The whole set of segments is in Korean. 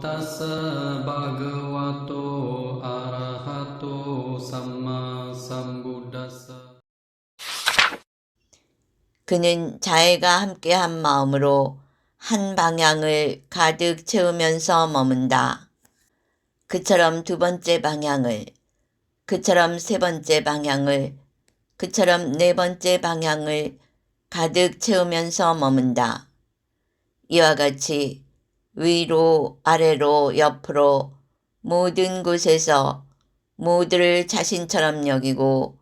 tassa bhagavato arahato samma 그는 자애가 함께한 마음으로 한 방향을 가득 채우면서 머문다. 그처럼 두 번째 방향을, 그처럼 세 번째 방향을, 그처럼 네 번째 방향을 가득 채우면서 머문다. 이와 같이 위로, 아래로, 옆으로 모든 곳에서 모두를 자신처럼 여기고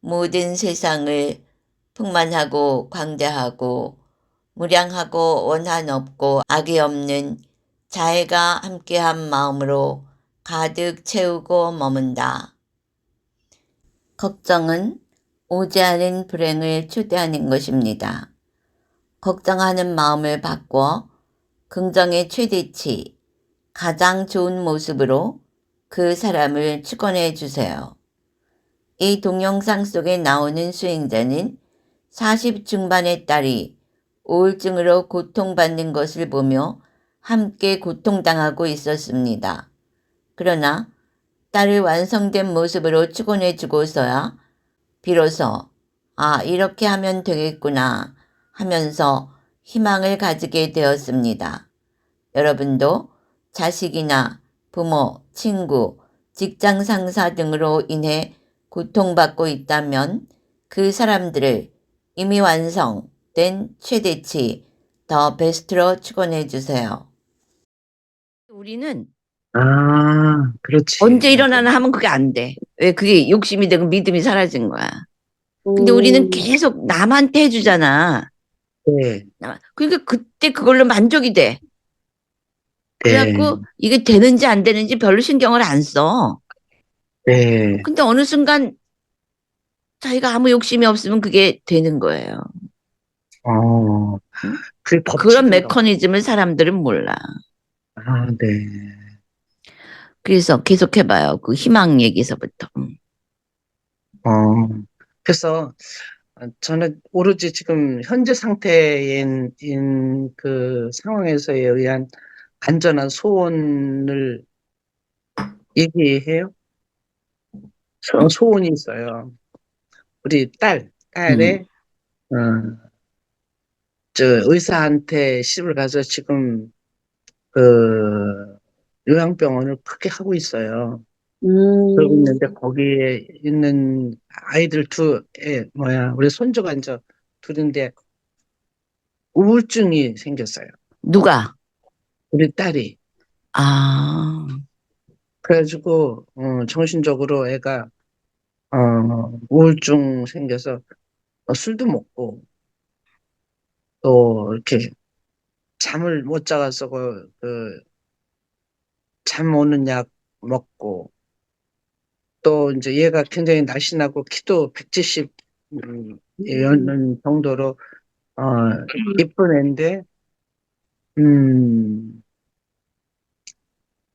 모든 세상을 풍만하고 광대하고 무량하고 원한 없고 악이 없는 자애가 함께한 마음으로 가득 채우고 머문다. 걱정은 오지 않은 불행을 초대하는 것입니다. 걱정하는 마음을 바꿔 긍정의 최대치, 가장 좋은 모습으로 그 사람을 축원해 주세요. 이 동영상 속에 나오는 수행자는 40 중반의 딸이 우울증으로 고통받는 것을 보며 함께 고통당하고 있었습니다. 그러나 딸을 완성된 모습으로 축원해 주고서야 비로소 아 이렇게 하면 되겠구나 하면서 희망을 가지게 되었습니다. 여러분도 자식이나 부모, 친구, 직장 상사 등으로 인해 고통받고 있다면 그 사람들을 이미 완성된 최대치 더 베스트로 축원해 주세요. 우리는 아, 그렇지. 언제 일어나나 하면 그게 안 돼. 왜 그게 욕심이 되고 믿음이 사라진 거야. 근데 우리는 계속 남한테 해주잖아. 네, 남- 그러니까 그때 그걸로 만족이 돼. 네, 그래갖고 이게 되는지 안 되는지 별로 신경을 안 써. 네. 근데 어느 순간 자기가 아무 욕심이 없으면 그게 되는 거예요. 어, 그. 그런 메커니즘을 사람들은 몰라. 아, 네. 그래서 계속 해봐요. 그 희망 얘기서부터. 음. 어, 그래서 저는 오로지 지금 현재 상태인 인그 상황에서에 의한 안전한 소원을 얘기해요. 소, 소원이 있어요. 우리 딸, 딸의, 어, 저 의사한테 시집을 가서 지금 그 요양병원을 크게 하고 있어요. 그러고 있는데 거기에 있는 아이들 두, 애, 뭐야, 우리 손주가 이제 둘인데 우울증이 생겼어요. 누가? 우리 딸이. 아, 그래가지고, 어, 정신적으로 애가, 어, 우울증 생겨서 어, 술도 먹고, 또 이렇게 잠을 못 자가서 그, 그, 잠 오는 약 먹고, 또 이제 얘가 굉장히 날씬하고 키도 170 음, 는 정도로 어 이쁜 애인데 음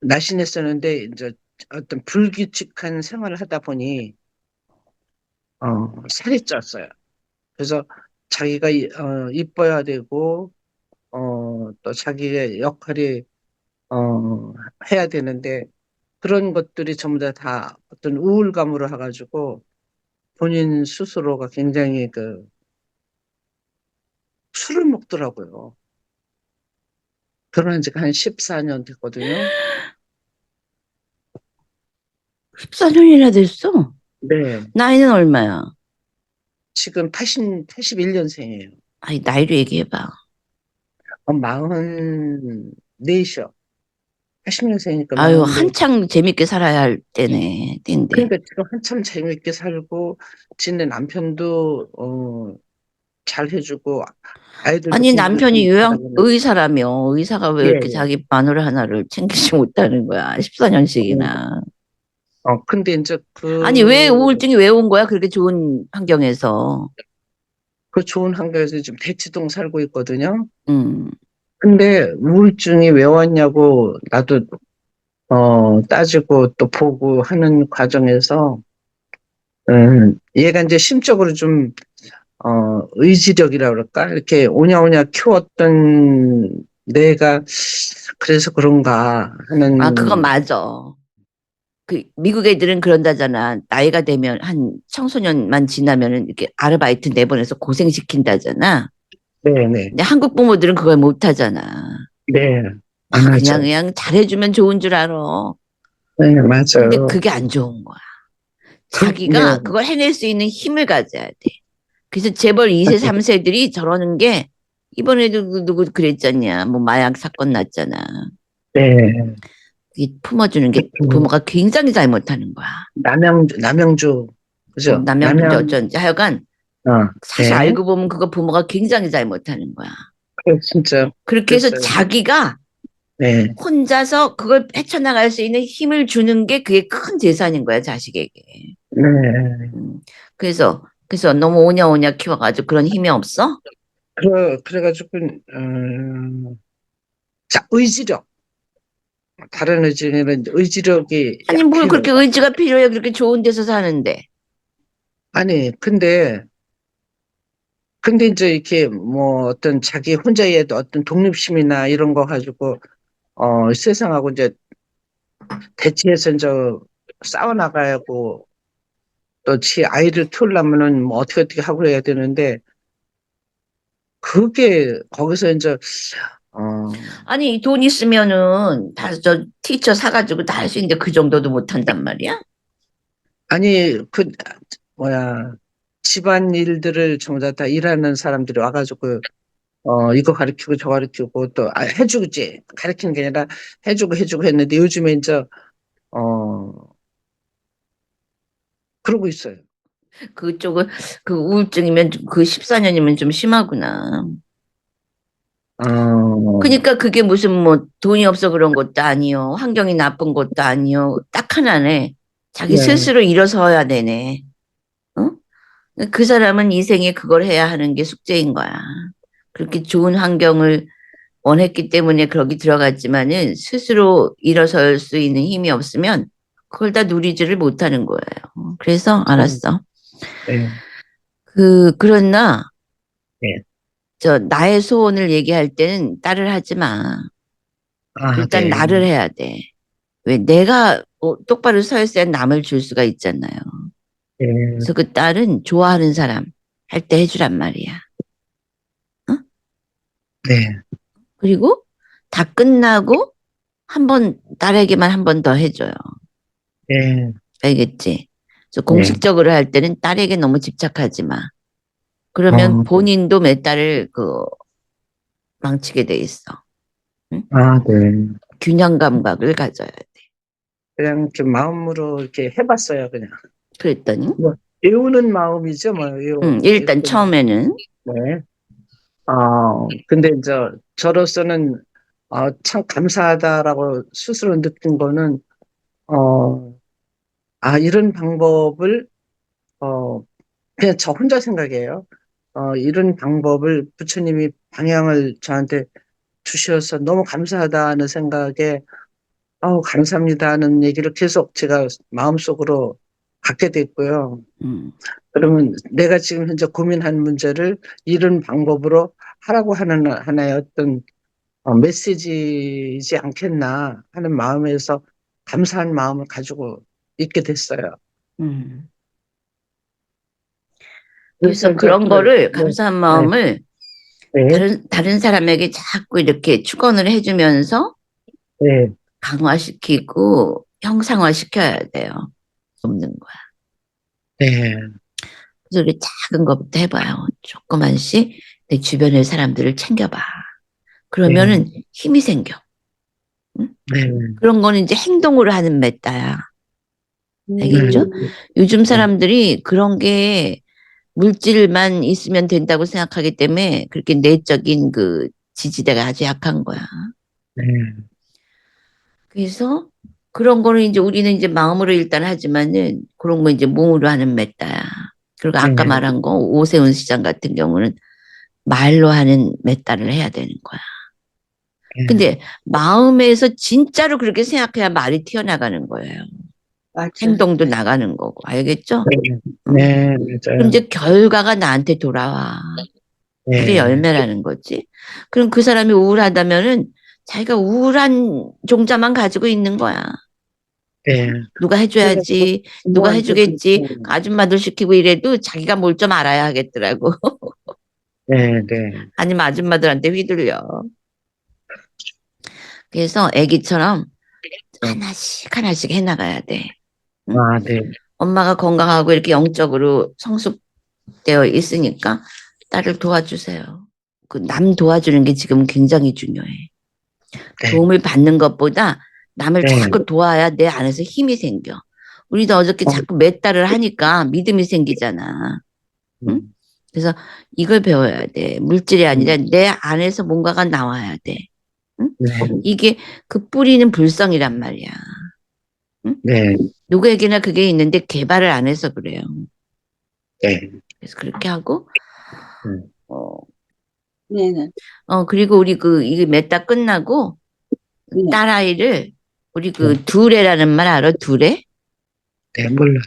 날씬했었는데 이제 어떤 불규칙한 생활을 하다 보니 어 살이 쪘어요. 그래서 자기가 이- 어 이뻐야 되고 어 또 자기의 역할이 어 해야 되는데 그런 것들이 전부 다, 다 어떤 우울감으로 해가지고 본인 스스로가 굉장히 그 술을 먹더라고요. 결혼한 지가 한 14년 됐거든요. 14년이나 됐어? 네. 나이는 얼마야? 지금 80, 81년생이에요. 아니, 나이로 얘기해봐. 어, 44이요. 80년생이니까. 아유, 한창 재밌게 살아야 할 때네, 때인데. 그러니까 지금 한참 재밌게 살고, 지네 남편도, 어, 잘 해주고, 아이들도. 아니, 남편이 좀 요양. 의사라며, 의사가 왜 예, 이렇게 예. 자기 마누라 하나를 챙기지 못하는 거야? 14년씩이나. 어, 근데 이제 그. 아니, 왜 우울증이 왜 온 거야? 그렇게 좋은 환경에서. 그 좋은 환경에서 지금 대치동 살고 있거든요. 음. 근데 우울증이 왜 왔냐고 나도 어 따지고 또 보고 하는 과정에서 음 얘가 이제 심적으로 좀 어 의지력이라 그럴까 이렇게 오냐오냐 키웠던 내가 그래서 그런가 하는 아, 그건 맞아. 그 미국 애들은 그런다잖아. 나이가 되면 한 청소년만 지나면은 이렇게 아르바이트 내보내서 고생시킨다잖아. 네네 근데 한국 부모들은 그걸 못 하잖아. 네 아, 맞아. 그냥 그냥 잘해주면 좋은 줄 알아. 네 맞아요. 근데 그게 안 좋은 거야. 그- 자기가 네. 그걸 해낼 수 있는 힘을 가져야 돼. 그래서 재벌 2세, 3세들이 저러는 게 이번에도 그 누구 그랬잖냐. 뭐 마약 사건 났잖아. 네 이 품어주는 게 음. 부모가 굉장히 잘못하는 거야. 남양주 남양주 그죠? 남양주 남양- 어쩐지 하여간 어, 사실 네. 알고 보면 그거 부모가 굉장히 잘못하는 거야. 그래, 진짜 그렇게 해서 글쎄요. 자기가 네 혼자서 그걸 헤쳐나갈 수 있는 힘을 주는 게 그게 큰 재산인 거야, 자식에게. 네. 음. 그래서, 그래서 너무 오냐오냐 키워가지고 그런 힘이 없어? 그래, 그래가지고, 음, 자, 의지력. 다른 의지는 의지력이. 아니, 뭘. 그렇게 의지가 필요해. 그렇게 좋은 데서 사는데. 아니, 근데, 근데 이제 이렇게 뭐 어떤 자기 혼자의 어떤 독립심이나 이런 거 가지고, 어, 세상하고 이제 대치해서 이제 싸워 나가고, 또 지 아이를 키우려면은 뭐 어떻게 어떻게 하고 해야 되는데, 그게 거기서 이제, 어, 아니, 돈 있으면은 다 저 티처 사가지고 다 할 수 있는데 그 정도도 못 한단 말이야? 아니, 그, 뭐야, 집안 일들을 전부 다, 다 일하는 사람들이 와가지고, 어, 이거 가르치고 저 가르치고 또, 아, 해주지. 가르치는 게 아니라 해주고 해주고 했는데 요즘에 이제, 어, 그러고 있어요. 그쪽은, 그 우울증이면 그 14년이면 좀 심하구나. 어, 그러니까 그게 무슨 뭐 돈이 없어 그런 것도 아니요. 환경이 나쁜 것도 아니요. 딱 하나네. 자기 네. 스스로 일어서야 되네. 어? 그 사람은 이 생에 그걸 해야 하는 게 숙제인 거야. 그렇게 좋은 환경을 원했기 때문에 거기 들어갔지만은 스스로 일어설 수 있는 힘이 없으면 그걸 다 누리지를 못하는 거예요. 그래서 알았어. 네. 그 그러나 네. 저 나의 소원을 얘기할 때는 딸을 하지 마. 아, 일단 네. 나를 해야 돼. 왜 내가 어, 똑바로 서 있어야 남을 줄 수가 있잖아요. 네. 그래서 그 딸은 좋아하는 사람 할 때 해주란 말이야. 네. 그리고 다 끝나고 한 번 딸에게만 한 번 더 해줘요. 네. 알겠지? 그래서 공식적으로 할 때는 딸에게 너무 집착하지 마. 그러면 어. 본인도 몇 달을 그 망치게 돼 있어. 아, 네. 균형 감각을 가져야 돼. 그냥 좀 마음으로 이렇게 해봤어요, 그냥. 그랬더니 외우는 마음이죠, 뭐. 외우- 음, 일단 처음에는 네. 어, 근데 이제 저로서는 어, 참 감사하다라고 스스로 느낀 거는 어, 아, 이런 방법을 어, 그냥 저 혼자 생각해요. 어, 이런 방법을 부처님이 방향을 저한테 주셔서 너무 감사하다는 생각에 어, 감사합니다 하는 얘기를 계속 제가 마음속으로 갖게 됐고요. 음, 그러면 내가 지금 현재 고민한 문제를 이런 방법으로 하라고 하는 하나의 어떤 어, 메시지이지 않겠나 하는 마음에서 감사한 마음을 가지고 있게 됐어요. 음. 그래서 그런 그- 거를 네, 감사한 마음을 네, 다른 다른 사람에게 자꾸 이렇게 축원을 해주면서 네, 강화시키고 형상화 시켜야 돼요. 없는 거야. 네, 그래서 우리 작은 것부터 해봐요. 조그만씩 내 주변의 사람들을 챙겨봐. 그러면은 힘이 생겨. 네. 그런 거는 이제 행동으로 하는 메타야. 알겠죠? 네. 요즘 사람들이 그런 게 물질만 있으면 된다고 생각하기 때문에 그렇게 내적인 그 지지대가 아주 약한 거야. 네. 그래서 그런 거는 이제 우리는 이제 마음으로 일단 하지만은 그런 거 이제 몸으로 하는 메타야. 그리고 아까 네. 말한 거 오세훈 시장 같은 경우는 말로 하는 메타를 해야 되는 거야. 네. 근데 마음에서 진짜로 그렇게 생각해야 말이 튀어나가는 거예요. 행동도 나가는 거고. 알겠죠? 네, 네, 맞아요. 그럼 이제 결과가 나한테 돌아와. 그게 네. 열매라는 거지. 그럼 그 사람이 우울하다면은 자기가 우울한 종자만 가지고 있는 거야. 네. 누가 해줘야지, 누가 해주겠지. 아줌마들 시키고 이래도 자기가 뭘 좀 알아야 하겠더라고. 네, 네. 아니면 아줌마들한테 휘둘려. 그래서 애기처럼 하나씩 하나씩 해나가야 돼. 아, 네. 엄마가 건강하고 이렇게 영적으로 성숙되어 있으니까 딸을 도와주세요. 그 남 도와주는 게 지금 굉장히 중요해. 네. 도움을 받는 것보다 남을 네. 자꾸 도와야 내 안에서 힘이 생겨. 우리도 어저께 어. 자꾸 몇 달을 하니까 믿음이 생기잖아. 응? 그래서 이걸 배워야 돼. 물질이 아니라 내 안에서 뭔가가 나와야 돼. 네. 이게 그 뿌리는 불성이란 말이야. 네. 누구에게나 그게 있는데 개발을 안 해서 그래요. 네. 그래서 그렇게 하고, 음. 어, 네네. 어, 그리고 우리 그, 이게 몇 달 끝나고, 네. 딸아이를, 우리 그 두레라는 말 알아? 두레? 네, 몰라요.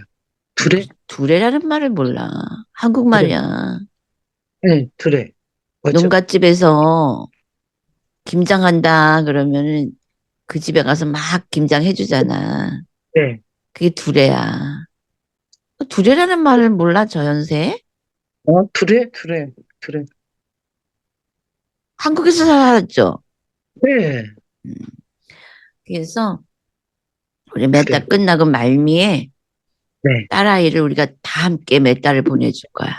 둘에? 두레라는 말을 몰라. 한국말이야. 네, 둘에. 뭐죠? 농가집에서 김장한다 그러면은 그 집에 가서 막 김장해 주잖아. 네. 그게 두레야. 두레라는 말을 몰라, 저 연세? 어, 둘에? 둘에. 둘에. 한국에서 살았죠. 네. 그래서 우리 몇달 그래. 끝나고 말미에 네. 딸아이를 우리가 다 함께 몇 달을 보내줄 거야.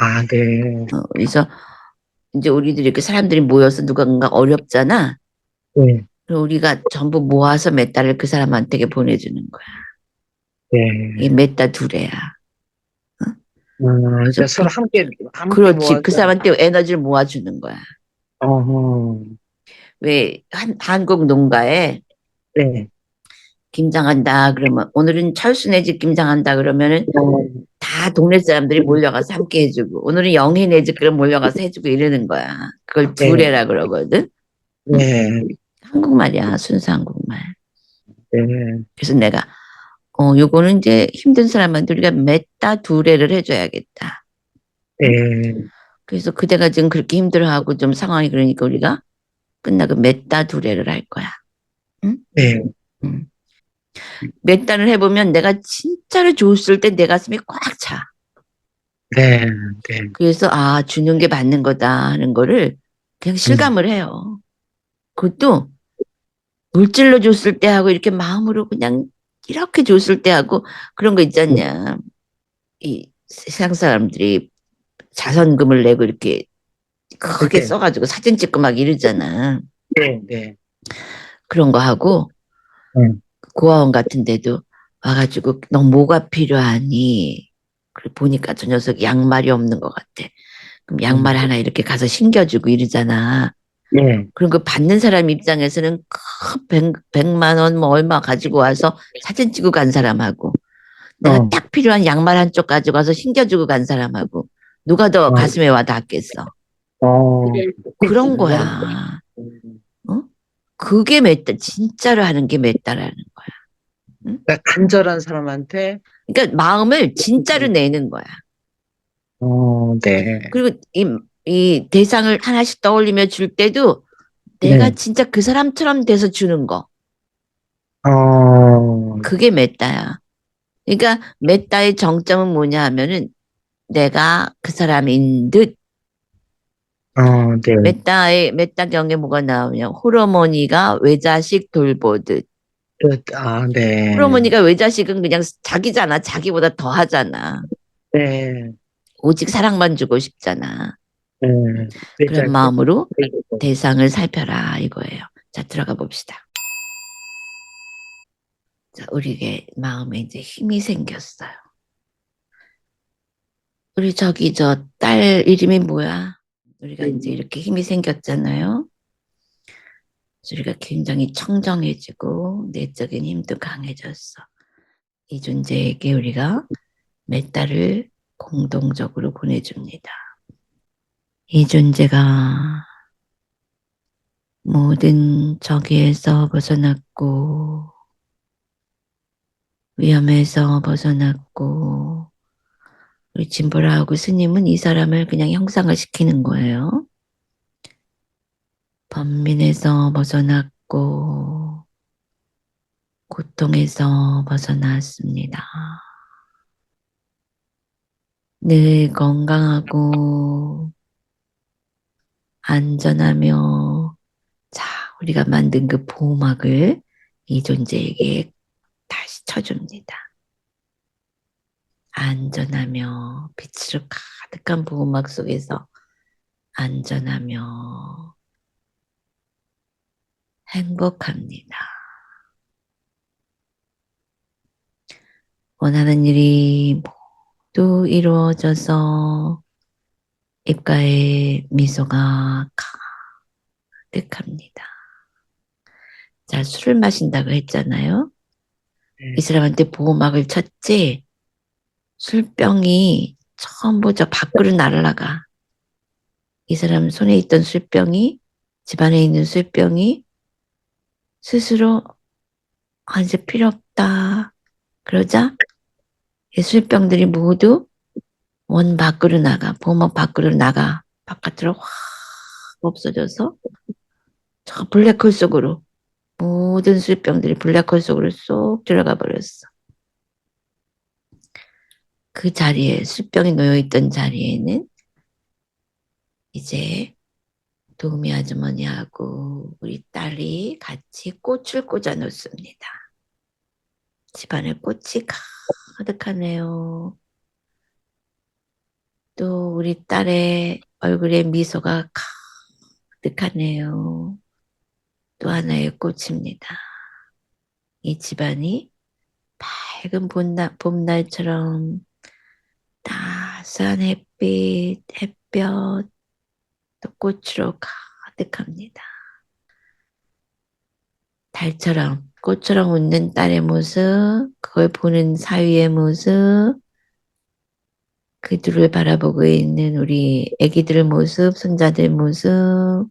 아, 네. 어, 그래서 이제 우리들이 이렇게 사람들이 모여서 누군가 어렵잖아. 네. 그럼 우리가 전부 모아서 몇 달을 그 사람한테 보내주는 거야. 네. 이게 몇 달 두래야. 아, 그러니까 서로 함께, 함께 그렇지. 모아서. 그 사람한테 에너지를 모아주는 거야. 어허. 왜 한, 한국 농가에 네. 김장한다 그러면 오늘은 철수네 집 김장한다 그러면은 어, 다 동네 사람들이 몰려가서 함께 해주고 오늘은 영희네 집 그럼 몰려가서 해주고 이러는 거야. 그걸 네. 두레라 그러거든. 네. 한국말이야 순수 한국말. 네. 그래서 내가 어, 요거는 이제 힘든 사람한테 우리가 맺다 두레를 해줘야겠다. 네. 그래서 그대가 지금 그렇게 힘들어하고 좀 상황이 그러니까 우리가 끝나고 맺다 두레를 할 거야. 응? 네. 응. 맷다를 해보면 내가 진짜로 좋았을 때 내 가슴이 꽉 차. 네, 네. 그래서 아 주는 게 맞는 거다 하는 거를 그냥 음. 실감을 음. 해요. 그것도 물질로 줬을 때 하고 이렇게 마음으로 그냥 이렇게 줬을 때 하고 그런 거 있지 않냐. 이 세상 사람들이 자선금을 내고 이렇게 크게 그렇게. 써가지고 사진 찍고 막 이러잖아. 네. 네. 그런 거 하고 음. 고아원 같은 데도 와가지고 너 뭐가 필요하니? 보니까 저 녀석 양말이 없는 것 같아. 그럼 양말 음. 하나 이렇게 가서 신겨주고 이러잖아. 네. 그럼 그 받는 사람 입장에서는 큰 백, 백만 원 뭐 얼마 가지고 와서 사진 찍고 간 사람하고 내가 어. 딱 필요한 양말 한 쪽 가지고 와서 신겨주고 간 사람하고 누가 더 어. 가슴에 와 닿겠어. 어. 그런 거야. 그게 몇 달, 진짜로 하는 게몇 달하는 거야. 그러니까 간절한 사람한테, 그러니까 마음을 진짜로 내는 거야. 어, 네. 그리고 이, 이 대상을 하나씩 떠올리며 줄 때도 내가 네. 진짜 그 사람처럼 돼서 주는 거. 어, 그게 메따야. 그러니까 메따의 정점은 뭐냐 하면은 내가 그 사람인 듯 어, 네. 메따의 메따경에 뭐가 나오냐 호르몬이가 외자식 돌보듯 그, 아, 네. 호르몬이가 외자식은 그냥 자기잖아 자기보다 더 하잖아 네. 오직 사랑만 주고 싶잖아 네. 그런 마음으로 네. 대상을 살펴라 이거예요 자 들어가 봅시다 자 우리에게 마음에 이제 힘이 생겼어요 우리 저기 저 딸 이름이 뭐야 우리가 이제 이렇게 힘이 생겼잖아요. 우리가 굉장히 청정해지고 내적인 힘도 강해졌어. 이 존재에게 우리가 몇 달을 공동적으로 보내줍니다. 이 존재가 모든 적에서 벗어났고 위험에서 벗어났고 우리 진보라하고 스님은 이 사람을 그냥 형상을 시키는 거예요. 번민에서 벗어났고, 고통에서 벗어났습니다. 늘 건강하고, 안전하며, 자, 우리가 만든 그 보호막을 이 존재에게 다시 쳐줍니다. 안전하며 빛으로 가득한 보호막 속에서 안전하며 행복합니다. 원하는 일이 모두 이루어져서 입가에 미소가 가득합니다. 자, 술을 마신다고 했잖아요. 네. 이 사람한테 보호막을 쳤지, 술병이 저 밖으로 날아가. 이 사람 손에 있던 술병이, 집안에 있는 술병이 스스로, 아, 이제 필요 없다. 그러자, 이 술병들이 모두 원 밖으로 나가, 보호막 밖으로 나가, 바깥으로 확 없어져서, 저 블랙홀 속으로, 모든 술병들이 블랙홀 속으로 쏙 들어가 버렸어. 그 자리에, 술병이 놓여있던 자리에는 이제 도우미 아주머니하고 우리 딸이 같이 꽃을 꽂아 놓습니다. 집안에 꽃이 가득하네요. 또 우리 딸의 얼굴에 미소가 가득하네요. 또 하나의 꽃입니다. 이 집안이 밝은 봄날, 봄날처럼 따스한 햇빛, 햇볕, 또 꽃으로 가득합니다. 달처럼, 꽃처럼 웃는 딸의 모습, 그걸 보는 사위의 모습, 그들을 바라보고 있는 우리 애기들 모습, 손자들 모습,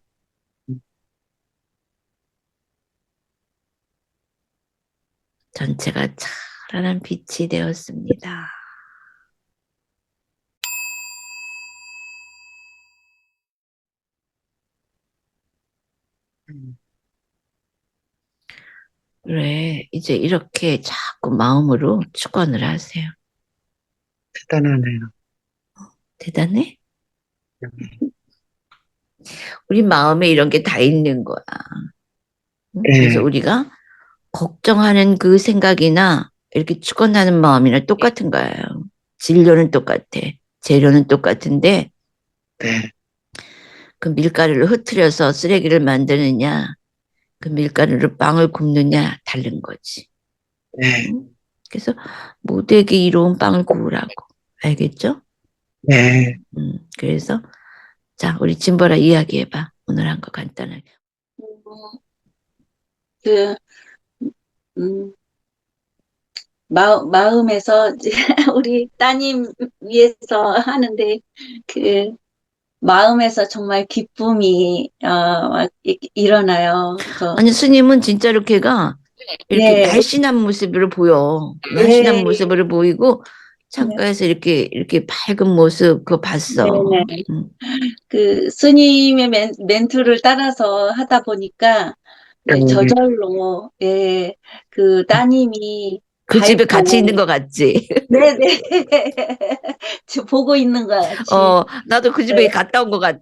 전체가 찬란한 빛이 되었습니다. 음. 그래, 이제 이렇게 자꾸 마음으로 축원을 하세요. 대단하네요. 대단해? 우리 마음에 이런 게 다 있는 거야. 응? 네. 그래서 우리가 걱정하는 그 생각이나 이렇게 축원하는 마음이나 똑같은 거예요. 진료는 똑같아. 재료는 똑같은데 네. 그 밀가루를 흐트려서 쓰레기를 만드느냐, 그 밀가루로 빵을 굽느냐 다른 거지. 네. 그래서 모두에게 이로운 빵을 구우라고. 알겠죠? 네. 음, 그래서 자, 우리 진보라 이야기해봐. 오늘 한 거 간단하게. 어, 그, 음, 마, 마음에서 우리 따님 위해서 하는데 그 마음에서 정말 기쁨이 어, 일어나요. 그래서 아니 스님은 진짜로 걔가 이렇게 네. 날씬한 모습으로 보여. 날씬한 네. 모습으로 보이고 창가에서 이렇게 이렇게 밝은 모습 그거 봤어. 네네. 음. 그 스님의 멘, 멘트를 따라서 하다 보니까 음. 저절로 예, 그 따님이 그 집에 밝고, 같이 있는 것 같지. 네네 저 보고 있는 것 같이 어, 나도 그 집에 네. 갔다 온 것 같아.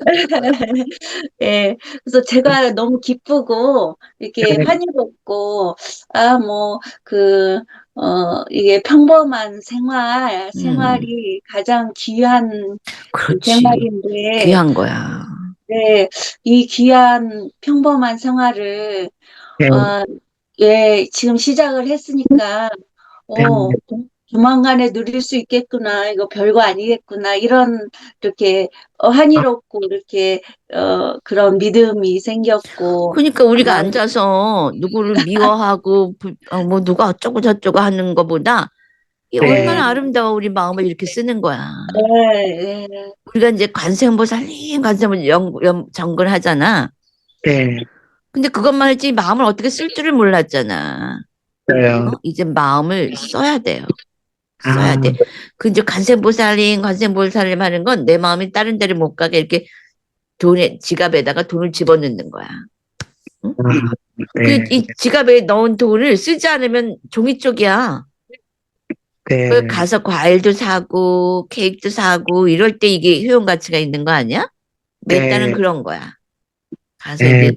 예, 그래서 제가 너무 기쁘고, 이렇게 네. 환희롭고, 아, 뭐, 그, 어, 이게 평범한 생활, 생활이 가장 귀한 음. 그렇지. 생활인데, 귀한 거야. 네, 이 귀한 평범한 생활을, 네. 아, 예, 지금 시작을 했으니까, 네. 어, 조만간에 누릴 수 있겠구나, 이거 별거 아니겠구나, 이런, 이렇게, 어, 환희롭고, 이렇게, 어, 그런 믿음이 생겼고, 그러니까 우리가 아, 앉아서 누구를 미워하고 불- 어, 뭐 누가 어쩌고 저쩌고 하는 것보다 이 네. 얼마나 아름다워 우리 마음을 이렇게 쓰는 거야. 네, 네, 우리가 이제 관세음보살님 관세음보 연, 연, 정근하잖아. 네. 근데 그것만 했지 마음을 어떻게 쓸 줄을 몰랐잖아. 어? 이제 마음을 써야 돼요. 써야 아, 돼. 그 이제 관세음보살님, 관세음보살님 하는 건 내 마음이 다른 데를 못 가게 이렇게 돈에 지갑에다가 돈을 집어넣는 거야. 아, 그 네, 이 지갑에 넣은 돈을 쓰지 않으면 종이 쪽이야. 네, 그 가서 과일도 사고 케이크도 사고 이럴 때 이게 효용 가치가 있는 거 아니야? 메타는 네. 그런 거야. 가서 네. 이제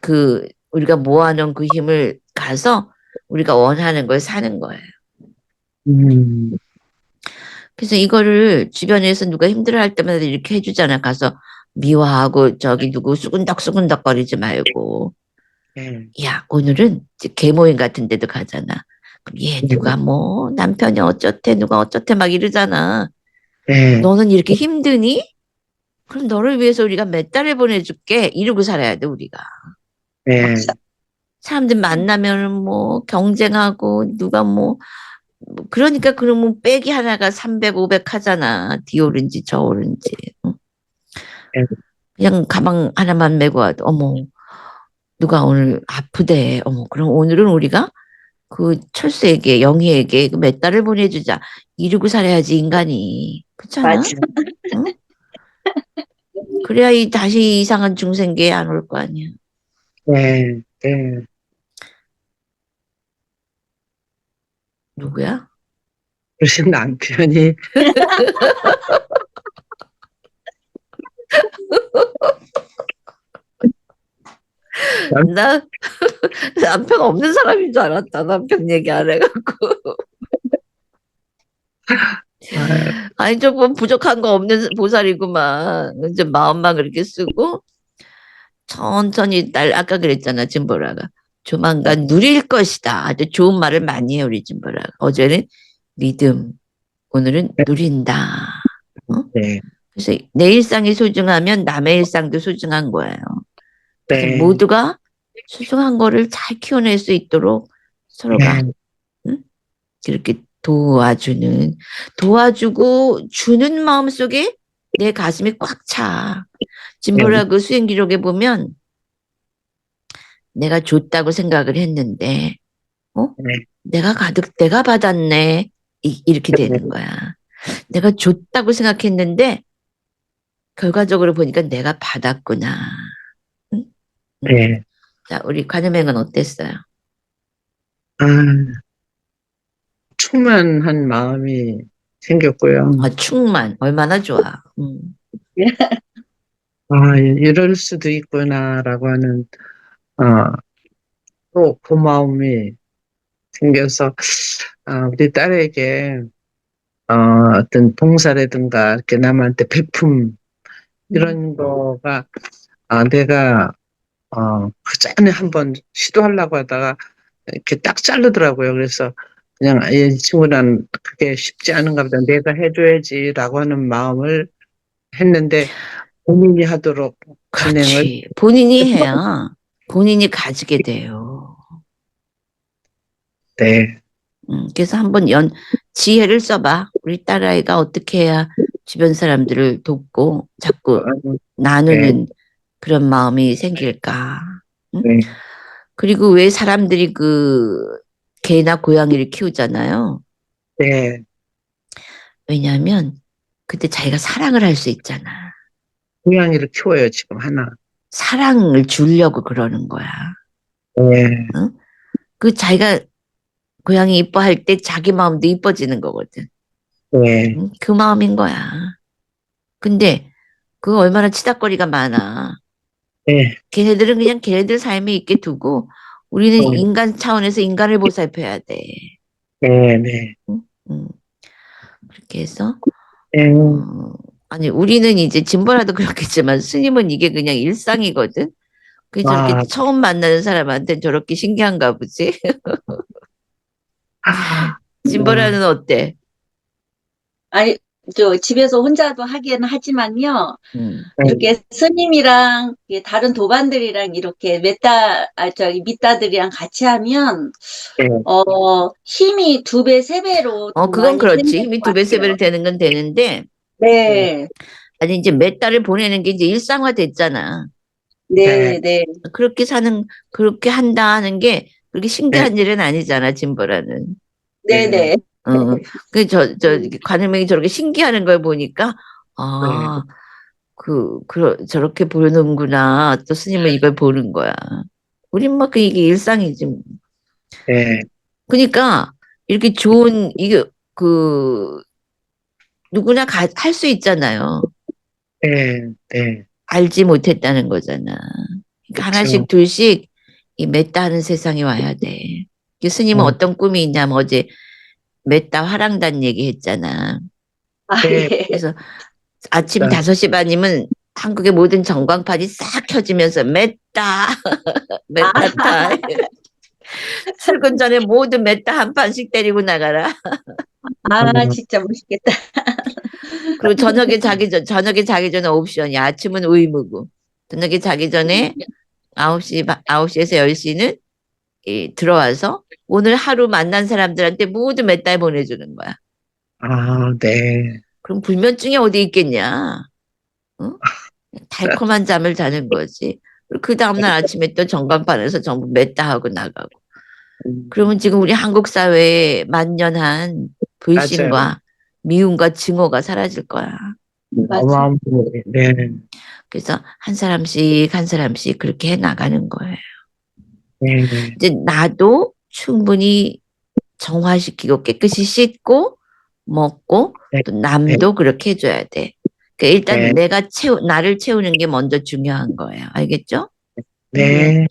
그 우리가 모아놓은 그 힘을 가서 우리가 원하는 걸 사는 거예요. 음, 그래서 이거를 주변에서 누가 힘들어할 때마다 이렇게 해주잖아. 가서 미화하고 저기 누구 수근덕수근덕 거리지 말고 네, 야 오늘은 개모임 같은 데도 가잖아. 그럼 얘 누가 뭐 남편이 어쩌대 누가 어쩌대 막 이러잖아. 네, 너는 이렇게 힘드니? 그럼 너를 위해서 우리가 몇 달을 보내줄게. 이러고 살아야 돼, 우리가. 네, 사람들 만나면 뭐 경쟁하고 누가 뭐, 뭐 그러니까 그러면 백이 하나가 300, 500 하잖아. 디오른지 저오른지. 응? 네. 그냥 가방 하나만 메고 와도 어머 누가 오늘 아프대. 어머 그럼 오늘은 우리가 그 철수에게 영희에게 그몇 달을 보내주자. 이러고 살아야지 인간이. 그렇잖아. 맞아. 그래야 이 다시 이상한 중생계 안올 거 아니야. 네, 네. 누구야? 그러신 남편이 나 남편 없는 사람인 줄 알았다. 남편 얘기 안 해갖고. 아, 아니 조금 부족한 거 없는 보살이구만. 이제 마음만 그렇게 쓰고 천천히 딸 아까 그랬잖아 진보라가 조만간 누릴 것이다. 아주 좋은 말을 많이 해요 우리 진보라가. 어제는 믿음, 오늘은 누린다. 네, 그래서 내 일상이 소중하면 남의 일상도 소중한 거예요. 네. 모두가 소중한 거를 잘 키워낼 수 있도록 서로가 네, 이렇게 도와주는 도와주고 주는 마음 속에 내 가슴이 꽉 차. 진보라 그 수행 기록에 보면 내가 줬다고 생각을 했는데 어? 네. 내가 가득 내가 받았네 이, 이렇게 되는 거야. 내가 줬다고 생각했는데 결과적으로 보니까 내가 받았구나. 네. 자, 우리 관음행은 어땠어요? 아, 충만한 마음이 생겼고요. 아, 충만 얼마나 좋아. 음. 아, 이럴 수도 있구나라고 하는 어, 또 고마움이 생겨서 아, 우리 딸에게 어, 어떤 봉사라든가 이렇게 남한테 베품 이런 거가 아, 내가 어, 그 전에 한번 시도하려고 하다가 이렇게 딱 자르더라고요. 그래서 그냥 아, 이 친구는 그게 쉽지 않은가 보다. 내가 해줘야지라고 하는 마음을 했는데 본인이 하도록 진행을 그렇지. 본인이 해야 본인이 가지게 돼요. 네, 음, 그래서 한번 연 지혜를 써봐. 우리 딸아이가 어떻게 해야 주변 사람들을 돕고 자꾸 어, 나누는 그런 마음이 생길까. 네, 그리고 왜 사람들이 그 개나 고양이를 키우잖아요. 네, 왜냐하면 그때 자기가 사랑을 할 수 있잖아. 고양이를 키워요 지금 하나. 사랑을 주려고 그러는 거야. 네, 그 자기가 고양이 이뻐할 때 자기 마음도 이뻐지는 거거든. 네, 응? 그 마음인 거야. 근데 그 얼마나 치닥거리가 많아. 네, 걔네들은 그냥 걔네들 삶에 있게 두고 우리는 어. 인간 차원에서 인간을 보살펴야 돼. 네, 네, 음. 그렇게 해서 네, 어, 아니 우리는 이제 진보라도 그렇겠지만 스님은 이게 그냥 일상이거든. 그 저렇게 아. 처음 만나는 사람한테 저렇게 신기한가 보지. 아, 진보라는 어때? 아니, 저 집에서 혼자도 하기는 하지만요. 음. 이렇게 스님이랑 이게 다른 도반들이랑 이렇게 메따, 아, 저기 밑따들이랑 같이 하면, 네. 어, 힘이 두 배, 세 배로. 어더 그건 그렇지. 힘이 것두배 세 배로. 되는 건 되는데 네, 아니 이제 몇 달을 보내는 게 이제 일상화 됐잖아. 네, 네. 그렇게 사는 그렇게 한다 하는 게 그렇게 신기한 일은 아니잖아 진보라는. 네, 네. 어, 그, 저, 저, 관음행이 저렇게 신기하는 걸 보니까, 아, 그, 그, 저렇게 보는구나. 또 스님은 이걸 보는 거야. 우린 뭐, 그, 이게 일상이지. 뭐. 네, 그러니까, 이렇게 좋은, 이게, 그, 누구나 할 수 있잖아요. 네, 네, 알지 못했다는 거잖아. 그러니까 하나씩, 둘씩, 이 맺다 하는 세상에 와야 돼. 그 스님은 음. 어떤 꿈이 있냐면 어제 맺다 화랑단 얘기 했잖아. 아, 네. 예. 그래서 아침 네. 5시 반이면 한국의 모든 전광판이 싹 켜지면서 맺다, 맺다타. 출근 전에 모든 맺다 한 판씩 때리고 나가라. 아, 진짜 멋있겠다. 그리고 저녁에 자기 전, 저녁에 자기 전에 옵션이야. 아침은 의무고. 저녁에 자기 전에 9시, 9시에서 10시는 이, 들어와서 오늘 하루 만난 사람들한테 모두 몇 달 보내주는 거야. 아, 네, 그럼 불면증이 어디 있겠냐? 어? 달콤한 잠을 자는 거지. 그 다음날 아침에 또 전광판에서 전부 맺다 하고 나가고. 음, 그러면 지금 우리 한국 사회에 만연한 불신과 맞아요. 미움과 증오가 사라질 거야. 어마어마해. 네, 그래서 한 사람씩 한 사람씩 그렇게 해 나가는 거예요. 네, 네, 이제 나도 충분히 정화시키고 깨끗이 씻고 먹고 네. 또 남도 그렇게 해줘야 돼. 그러니까 일단 네. 내가 채우 나를 채우는 게 먼저 중요한 거예요. 알겠죠? 네,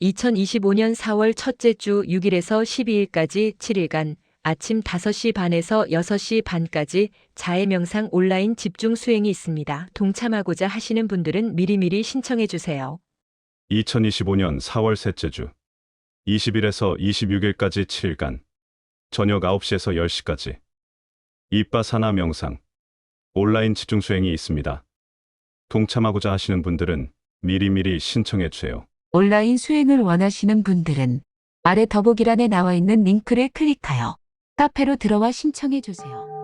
2025년 4월 첫째 주 6일에서 12일까지 7일간 아침 5시 반에서 6시 반까지 자해 명상 온라인 집중 수행이 있습니다. 동참하고자 하시는 분들은 미리미리 신청해 주세요. 2025년 4월 셋째 주 20일에서 26일까지 7일간 저녁 9시에서 10시까지 이빠사나 명상 온라인 집중 수행이 있습니다. 동참하고자 하시는 분들은 미리미리 신청해 주세요. 온라인 수행을 원하시는 분들은 아래 더보기란에 나와 있는 링크를 클릭하여 카페로 들어와 신청해 주세요.